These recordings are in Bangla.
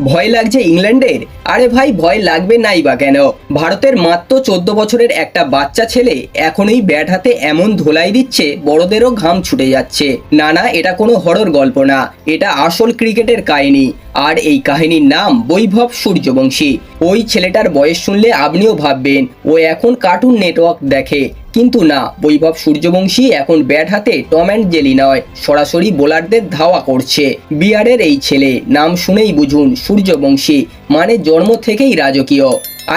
ভয় লাগছে ইংল্যান্ডের? আরে ভাই, ভয় লাগবে নাই বা কেন? ভারতের মাত্র চোদ্দ বছরের একটা বাচ্চা ছেলে এখনই ব্যাট হাতে এমন ধোলাই দিচ্ছে, বড়দেরও ঘাম ছুটে যাচ্ছে। না না, এটা কোনো হরর গল্প না। এটা আসল ক্রিকেটের কাহিনী। আর এই কাহিনীর নাম বৈভব সূর্যবংশী। ওই ছেলেটার বয়স শুনলে আপনিও ভাববেন, ও এখন কার্টুন নেটওয়ার্ক দেখে। কিন্তু না, বৈভব সূর্যবংশী এখন ব্যাট হাতে টম অ্যান্ড জেলি নয়, সরাসরি বোলারদের ধাওয়া করছে। বিয়ারের এই ছেলে, নাম শুনেই বুঝুন সূর্যবংশী মানে জন্ম থেকেই রাজকীয়।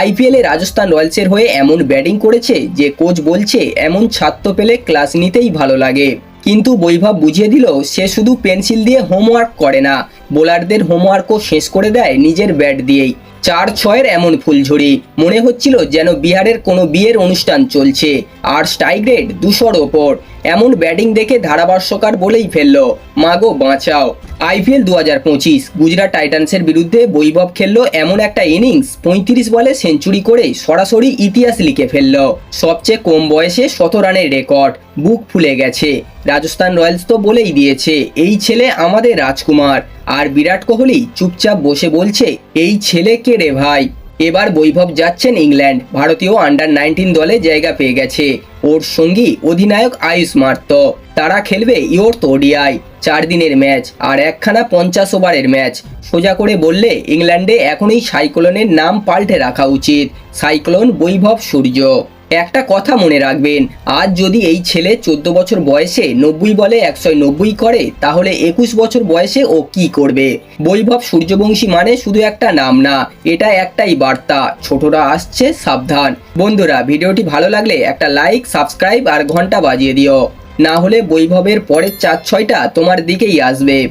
আইপিএলে রাজস্থান রয়্যালসের হয়ে এমন ব্যাটিং করেছে যে কোচ বলছে, এমন ছাত্র পেলে ক্লাস নিতেই ভালো লাগে। কিন্তু বৈভব বুঝিয়ে দিল, সে শুধু পেন্সিল দিয়ে হোমওয়ার্ক করে না, বোলারদের হোমওয়ার্কও শেষ করে দেয় নিজের ব্যাট দিয়েই। চার ছয়ের এমন ফুলঝুরি। মনে হচ্ছিল যেন বিহারের কোনো বিয়ের অনুষ্ঠান চলছে। আর স্ট্রাইক দুশোর ওপর। এমন ব্যাটিং দেখে ধারাভাষ্যকার বলেই ফেলল, মাগো, বাঁচাও। আইপিএল দু হাজার পঁচিশ, গুজরাট টাইটান্সের বিরুদ্ধে বৈভব খেললো এমন একটা ইনিংস, পঁয়ত্রিশ বলে সেঞ্চুরি করে সরাসরি ইতিহাস লিখে ফেলল। সবচেয়ে কম বয়সে শত রানের রেকর্ড, বুক ফুলে গেছে। রাজস্থান রয়্যালস তো বলেই দিয়েছে, এই ছেলে আমাদের রাজকুমার। আর বিরাট কোহলি চুপচাপ বসে বলছে, এই ছেলে কে রে ভাই? এবার বৈভব যাচ্ছেন ইংল্যান্ড। ভারতীয় আন্ডার নাইনটিন দলে জায়গা পেয়ে গেছে। ওর সঙ্গী অধিনায়ক আয়ুষ মার্ত। তারা খেলবে ইয়োর ওডিআই। চার দিনের ম্যাচ আর একখানা পঞ্চাশ ওভারের ম্যাচ। সোজা করে বললে, ইংল্যান্ডে এখনই সাইক্লোনের নাম পাল্টে রাখা উচিত। সাইক্লোন বৈভব সূর্য। একটা কথা মনে রাখবেন, আজ যদি এই ছেলে চোদ্দ বছর বয়সে নব্বই বলে একশো নব্বই করে, তাহলে একুশ বছর বয়সে ও কি করবে? বৈভব সূর্যবংশী মানে শুধু একটা নাম না, এটা একটাই বার্তা। ছোটরা আসছে সাবধান। বন্ধুরা, ভিডিওটি ভালো লাগলে একটা লাইক, সাবস্ক্রাইব আর ঘণ্টা বাজিয়ে দিও। না হলে বৈভবের পরের চার ছয়টা তোমার দিকেই আসবে।